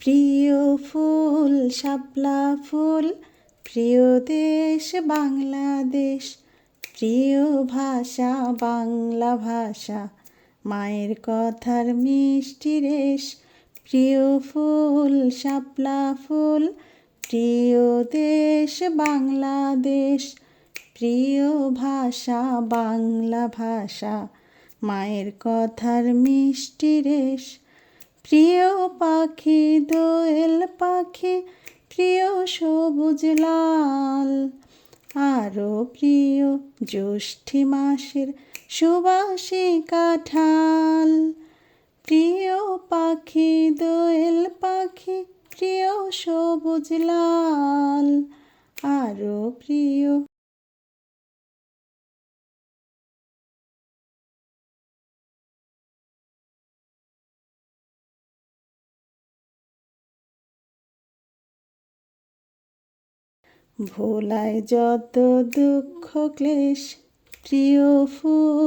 প্রিয় ফুল, শাপলা ফুল, প্রিয় দেশ বাংলাদেশ, প্রিয় ভাষা বাংলা ভাষা, মায়ের কথার মিষ্টি রেশ, প্রিয় ফুল, শাপলা ফুল, প্রিয় দেশ বাংলাদেশ, প্রিয় ভাষা বাংলা ভাষা, মায়ের কথার মিষ্টি রেশ প্রিয় পাখি, দোয়েল পাখি, প্রিয় সবুজ লাল। আরও প্রিয় জ্যৈষ্ঠী মাসের সুবাসী কাঁঠাল। প্রিয় পাখি, দোয়েল পাখি, প্রিয় সবুজ লাল। আরও প্রিয় ভোলায় যত দুঃখ ক্লেশ প্রিয় ফুল।